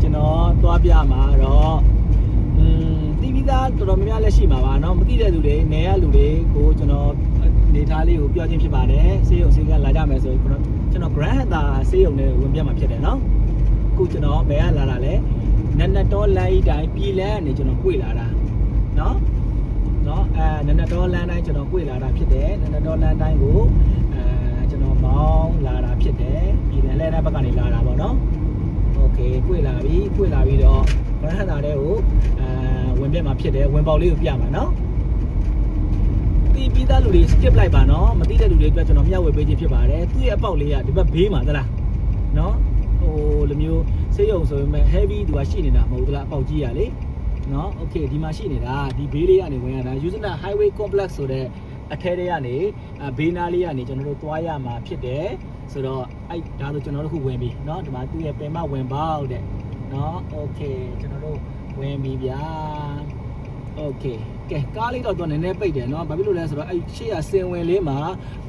ကျွန်တော်သွားပြမှာတော့อืมတီးပြီးသားတော်တော်များများလက်ရှိမှာပါเนาะမသိတဲ့လူတွေနေရလူတွေကိုကျွန်တော်နေသားလေးကိုပြောချင်းဖြစ်ပါတယ်စေးရုံစေးကလာကြမယ်ဆိုရင်ကျွန်တော်ကျွန်တော် Grand Hunter စေးရုံနဲ့ဝင်ပြမှာဖြစ်တယ်เนาะအခုကျွန်တော်ဘယ်ကလာတာလဲနက်နက်တော်လိုင်းတိုင်းပြည်လန်းကနေကျွန်တော်꿰လာတာเนาะเนาะအဲနက်နက်တော်လမ်းတိုင်းကျွန်တော်꿰လာတာဖြစ်တယ်နက်နက်တော်လမ်းတိုင်းကိုအဲကျွန်တော်မောင်းလာတာဖြစ်တယ်ပြည်လန်းလဲတဲ့ဘက်ကနေလာတာပေါ့เนาะ ကေပွေလာပြီပွေလာပြီးတော့ဗရဟတာတဲ့ကိုအဲဝင်ပြက်မှာဖြစ်တယ်ဝင်ပေါက်လေးကိုပြမှာနော်ဒီပြီးသားလူတွေ skip လိုက်ပါနော်မသိတဲ့လူတွေအတွက်ကျွန်တော်မျှဝေပေးခြင်းဖြစ်ပါတယ်သူ့ရဲ့အပေါက်လေးကဒီဘက်ဘေးမှာသလားနော်ဟိုလိုမျိုးဆေးရုံဆိုပေမဲ့ heavy သူကရှိနေတာမဟုတ်သလားအပေါက်ကြီးရလေနော် okay ဒီမှာရှိနေတာဒီဘေးလေးကနေဝင်ရတာ Usana Highway Complex ဆိုတဲ့ အထဲတွေကနေအဲဘေးနားလေးကနေကျွန်တော်တို့သွားရမှာဖြစ်တယ်ဆိုတော့အဲ့ဒါဆိုကျွန်တော်တို့ခုဝင်ပြီเนาะဒီမှာသူ့ရဲ့ပင်မဝင်ပေါက်တဲ့เนาะโอเคကျွန်တော်တို့ဝင်ပြီဗျာโอเคကဲကားလေးတော့တော့နည်းနည်းပိတ်တယ်เนาะဘာဖြစ်လို့လဲဆိုတော့အဲ့ရှေ့ရစင်ဝင်လေးမှာ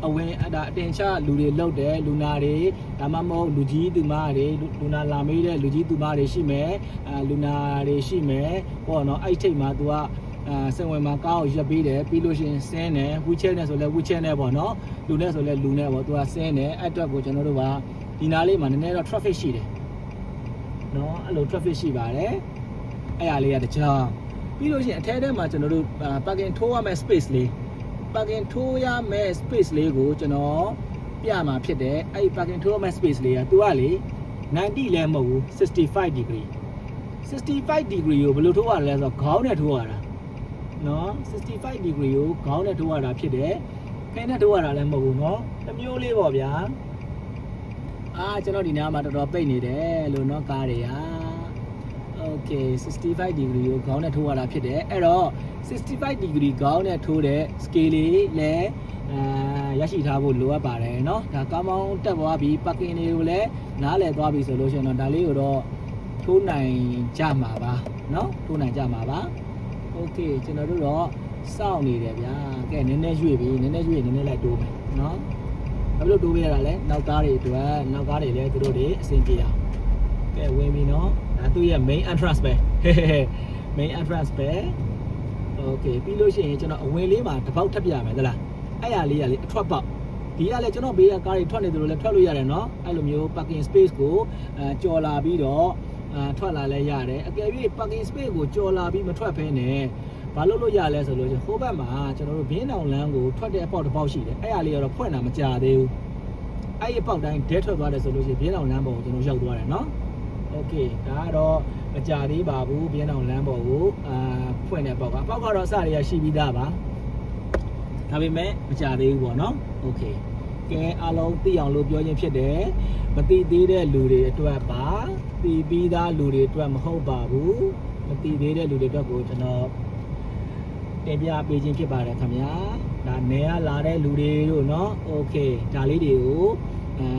အဝင်အဲ့ဒါအတင်ချလူတွေလောက်တယ်လူနာတွေဒါမှမဟုတ်လူကြီးသူမတွေလူလူနာလာမေးတဲ့လူကြီးသူမတွေရှိမယ်အဲလူနာတွေရှိမယ်ပေါ့เนาะအဲ့ထိတ်မှာ तू က အဲစင်ဝင်မှာကားကိုရပ်ပေးတယ်ပြီးလို့ရှိရင်ဆင်းတယ်ဝီချဲနဲ့ဆိုလဲဝီချဲနဲ့ပေါ့နော်လူနဲ့ဆိုလဲလူနဲ့ပေါ့သူကဆင်းတယ်အဲ့အတွက်ကိုကျွန်တော်တို့ကဒီနားလေးမှာနည်းနည်းတော့ traffic ရှိတယ်နော်အဲ့လို traffic ရှိပါတယ်အဲ့အားလေးကတခြားပြီးလို့ရှိရင်အထဲထဲမှာကျွန်တော်တို့ parking ထိုးရမယ့် space လေး parking ထိုးရမယ့် space လေးကိုကျွန်တော်ပြမှာဖြစ်တယ်အဲ့ဒီ parking ထိုးရမယ့် space လေးကသူကလေ90လည်းမဟုတ်ဘူး65 degree 65 degree ကိုဘယ်လိုထိုးရလဲဆိုတော့ခေါင်းနဲ့ထိုးရတာ နော်65 degree ကိုခေါင်းနဲ့ထိုးရတာဖြစ်တယ်ဖဲနဲ့ထိုးရတာလည်းမဟုတ်ဘူးနော်တစ်မျိုးလေးပေါ့ဗျာအာကျွန်တော်ဒီနားမှာတော်တော်ပိတ်နေတယ်လို့နော်ကားတွေက Okay 65 degree ကိုခေါင်းနဲ့ထိုးရတာဖြစ်တယ်အဲ့တော့65 degree ခေါင်းနဲ့ထိုးတဲ့ scale လေးလည်းအာရရှိထားဖို့လိုအပ်ပါတယ်เนาะဒါကားမောင်းတက်သွားပြီး parking တွေကိုလည်းနားလည်သွားပြီဆိုလို့ရှိရင်တော့ဒါလေးကိုတော့ထိုးနိုင်ကြမှာပါเนาะထိုးနိုင်ကြမှာပါ โอเคကျွန်တော်တို့တော့စောင့်နေတယ်ဗျာကဲနည်းနည်းရွေ့ပြီနည်းနည်းရွေ့နည်းနည်းလိုက်တိုးမယ်နော်ဘာလို့တိုးပေးရတာလဲနောက်ကားတွေအတွက်နောက်ကားတွေလည်းသူတို့တွေအဆင်ပြေအောင်ကဲဝင်ပြီနော်ဒါသူ့ရဲ့ main entrance ပဲ main entrance ပဲโอเคပြီးလို့ရှိရင်ကျွန်တော်အဝင်လေးမှာတစ်ပေါက်ထပ်ပြရမယ်သလားအဲ့ရလေးရလေးအထွက်ပေါက်ဒီကလည်းကျွန်တော်ဘေးကကားတွေထွက်နေသလိုလည်းထွက်လို့ရတယ်နော်အဲ့လိုမျိုး parking space ကိုအဲကြော်လာပြီးတော့ အာထွက်လာလဲရတယ်အကယ်၍ parking space ကိုကြော်လာပြီးမထွက်ဖဲနဲ့ဘာလို့လို့ရလဲဆိုလို့ချင်းဟိုဘက်မှာကျွန်တော်တို့ဘင်းတောင်လမ်းကိုထွက်တဲ့အပေါက်တစ်ပေါက်ရှိတယ်အဲ့ရလေးကတော့ဖွင့်တာမကြသေးဘူးအဲ့ဒီအပေါက်တိုင်းဒဲထွက်သွားတယ်ဆိုလို့ချင်းဘင်းတောင်လမ်းပေါ်ကိုကျွန်တော်ရောက်သွားတယ်နော်โอเคဒါကတော့မကြသေးပါဘူးဘင်းတောင်လမ်းပေါ်ကိုအာဖွင့်တဲ့ပေါက်ကအပေါက်ကတော့အစတွေကရှိပြီးသားပါဒါပေမဲ့မကြသေးဘူးပေါ့နော်โอเคကဲအားလုံးသိအောင်လို့ပြောခြင်းဖြစ်တယ်မသိသေးတဲ့လူတွေအတွက်ပါ သိပြီးသားလူတွေအတွက်မဟုတ်ပါဘူးမသိသေးတဲ့လူတွေအတွက်ကိုကျွန်တော်တင်ပြပေးခြင်းဖြစ်ပါတယ်ခင်ဗျာဒါနေရလာတဲ့လူတွေတို့เนาะโอเคဒါလေးတွေကိုအာ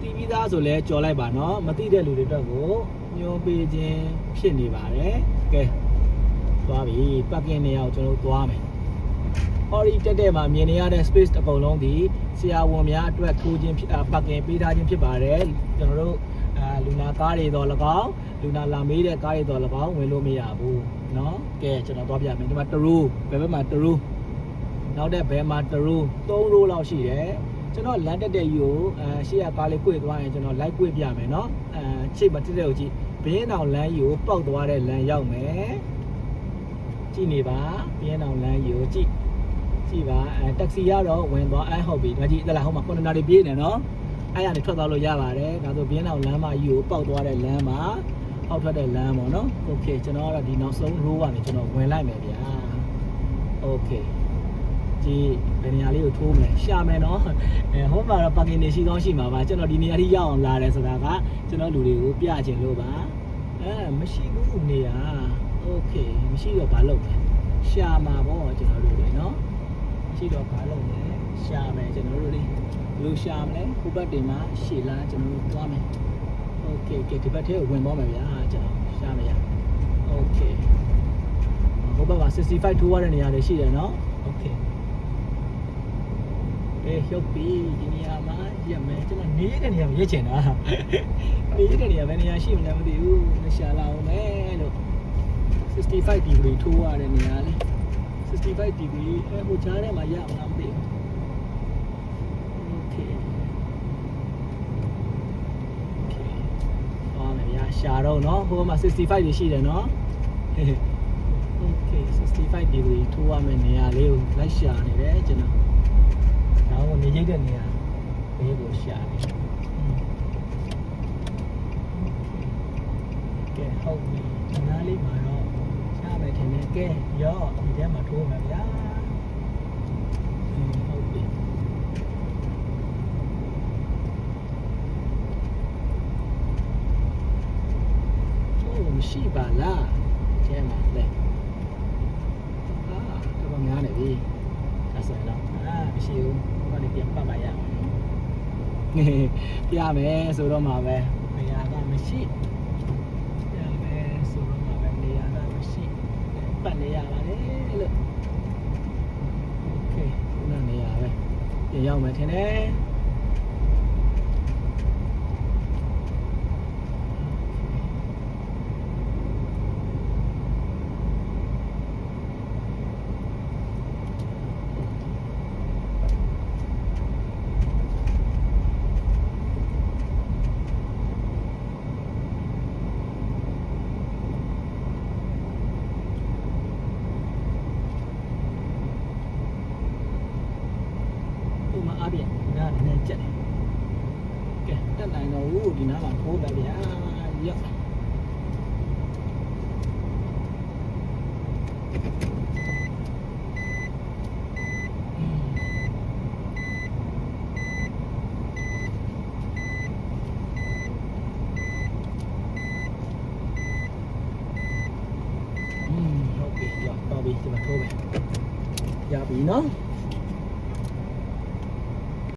သိပြီးသားဆိုလဲကြော်လိုက်ပါเนาะမသိတဲ့လူတွေအတွက်ကိုညွှန်ပေးခြင်းဖြစ်နေပါတယ်ကဲသွားပြီပတ်ကင်းနေအောင်ကျွန်တော်တို့သွားမယ် Ori တက်တဲ့မှာမြင်နေရတဲ့ space အကုန်လုံးဒီဆရာဝန်များအတွက်ထိုးခြင်းဖြစ်ပတ်ကင်ပေးထားခြင်းဖြစ်ပါတယ်ကျွန်တော်တို့အာ လူနာကားတွေတော့၎င်းလူနာလာမေးတဲ့ကားတွေတော့၎င်းဝင်လို့မရဘူးเนาะကဲကျွန်တော်သွားပြမယ်ဒီမှာတရူဘယ်ဘက်မှာတရူနောက်တဲ့ဘယ်မှာတရူ3ရိုးလောက်ရှိတယ်ကျွန်တော်လမ်းတက်တဲ့ယူကိုအဲရှေ့ကကားလေး꿰သွားရင်ကျွန်တော်လိုက်꿰ပြမယ်เนาะအဲချိတ်မတက်တဲ့ကိုကြည့်ဘင်းအောင်လမ်းယူကိုပောက်သွားတဲ့လမ်းရောက်မယ်ကြည့်နေပါဘင်းအောင်လမ်းယူကိုကြည့် ကြည့်ပါအဲတက္ကစီကတော့ဝင်သွားအဲဟုတ်ပြီဒါကြည့်တလားဟိုမှာကွန်တနာတွေပြေးနေနော် အဲ့ရနေထွက်သွားလို့ရပါတယ်ဒါဆိုဘင်းအောင်လမ်းမကြီးကိုပောက်သွားတဲ့လမ်းမှာအောက်ထွက်တဲ့လမ်းပေါ့နော်โอเคကျွန်တော်ကတော့ဒီနောက်ဆုံး row ကနေကျွန်တော်ဝင်လိုက်မယ်ဗျာโอเคကြည့်ဘယ်နေရာလေးကိုထိုးမလဲရှာမယ်နော်အဲဟိုမှာတော့ parking နေရှိကောင်းရှိမှာပါကျွန်တော်ဒီနေရာထိရောက်အောင်လာတယ်ဆိုတာကကျွန်တော်လူတွေကိုပြချင်လို့ပါအဲမရှိဘူးနေရာโอเคမရှိတော့ဘာလုပ်လဲရှာမှာပေါ့ကျွန်တော်တို့တွေနော် ရှိတော့ဘာလုပ်လဲရှာမယ်ကျွန်တော်တို့လေးဘယ် လိုရှာမလဲဟိုဘက်တင်မှာရှေ့လားကျွန်တော်တို့သွားမယ်โอเคကဲဒီဘက်ထဲကိုဝင်သွားမယ်ဗျာကျွန်တော်ရှာမယ်ရโอเคဟိုဘက်မှာ65ထိုးရတဲ့နေရာတွေရှိတယ်နော်โอเคကဲ အေးရုပ်ပြီဒီနေရာမှာရက်မယ်ကျွန်တော်နေရတဲ့နေရာမှာရက်ချင်တာနေရတဲ့နေရာပဲနေရာရှိမလဲမသိဘူးမရှာလာအောင်မယ်လို့65 degree ထိုးရတဲ့နေရာလေ65 degree အဲဟိုချားထဲမှာရမလားမသိဘူး း ရရှာတော့เนาะဟိုမှာ65တွေရှိတယ်เนาะ Okay 65 degree ထိုးရမယ့်နေရာလေးကိုလိုက်ရှာနေတယ်ကျွန်တော်။ဒါကိုနေကြတဲ့နေရာလေးကိုရှာနေတယ်။ကဲဟုတ်ပြီ။အနားလေးမှာတော့ရှာမယ်ထင်တယ်။ကဲရောဒီထဲမှာထိုးမယ်ဗျာ။ ရှိပါလား။ကျဲမှာလေ။ အာတော်တော်များနေပြီဒါဆိုရင်တော့အာမရှိဘူးဟိုကနေပြန်ပတ်ပါရအောင်ပြမယ်ဆိုတော့မှာပဲနေရာကမရှိပြမယ်ဆိုတော့မှာပဲနေရာကမရှိပတ်နေရပါလေလို့โอเคခုနနေရာပဲပြန်ရောက်မယ်ထင်တယ် ကြက်တယ်ကဲတက်နိုင်တော့ဘူးဒီနားမှာထိုးတယ်ဗျာရောက်อืมဟုတ်ပြီရောက်တော့ပြီဒီမှာထိုးမယ်ရပြီနော်